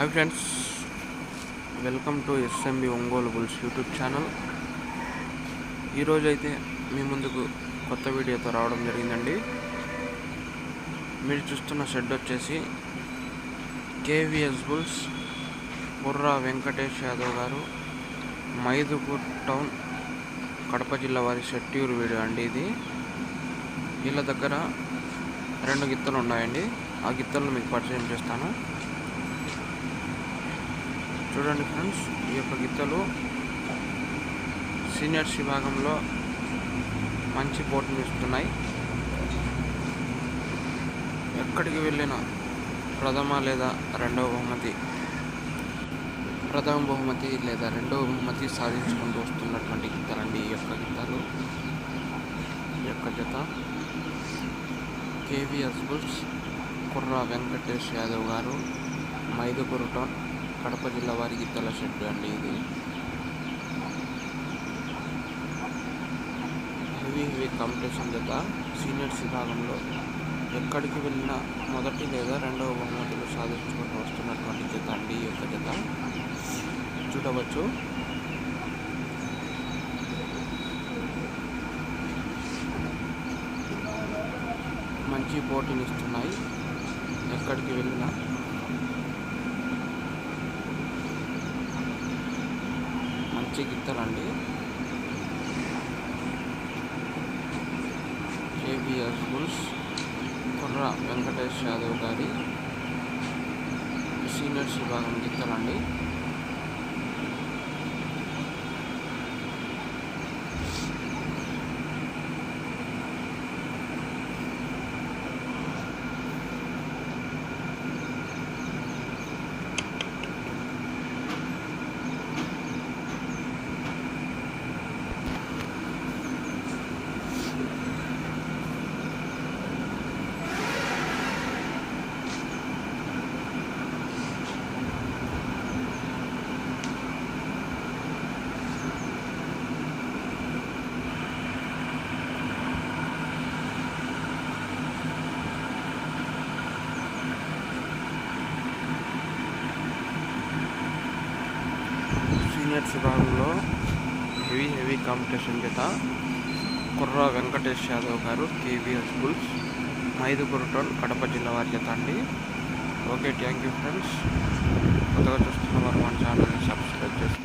Hi friends welcome to SMB Ongole bulls YouTube channel ఈరోజైతే మీ ముందుకు కొత్త వీడియోతో రావడం జరిగిందండి. మీరు చూస్తున్న షెడ్ వచ్చేసి KVS bulls Burra Venkatesh Yadav garu Mydukur town Kadapa జిల్లా వారి షెట్టూరు వీడియో అండి ఇది. వీళ్ళ దగ్గర రెండు గిత్తలు ఉన్నాయండి. ఆ గిత్తలను మీకు పరిచయం చేస్తాను. చూడండి ఫ్రెండ్స్ ఈ యొక్క గిత్తలు సీనియర్స్ విభాగంలో మంచి పోటీని ఇస్తున్నాయి ఎక్కడికి వెళ్ళినా ప్రథమ లేదా రెండవ బహుమతి ప్రథమ బహుమతి లేదా రెండవ బహుమతి సాధించుకుంటూ వస్తున్నటువంటి గిత్తలండి ఈ యొక్క గిత్తలు. ఈ యొక్క జత KVS bulls Kurra Venkatesh Yadav garu Mydukur town. Kadapa జిల్లా వారి గిద్దల షెడ్ అండి ఇది. హెవీ హెవీ కాంపిటీషన్ జత సీనియర్స్ విభాగంలో ఎక్కడికి వెళ్ళినా మొదటి లేదా రెండవ బహుమతులు సాధించుకుంటూ వస్తున్నటువంటి జత అండి ఈ యొక్క జత. చూడవచ్చు. మంచి పోటీనిస్తున్నాయి ఎక్కడికి వెళ్ళినా మంచి గిత్తలండి కేబిఆర్ స్కూల్స్ కుర్ర వెంకటేష్ యాదవ్ గారి సీనియర్స్ విభాగం గిత్తలండి సీనియర్స్ విభాగంలో హెవీ హెవీ కాంపిటీషన్ చేత Kurra Venkatesh Yadav garu KVS bulls Mydukur town Kadapa జిల్లా వారి చేత అండి. Okay thank you friends. కొత్తగా చూస్తున్న వారు మన ఛానల్ని సబ్స్క్రైబ్ చేసుకోండి.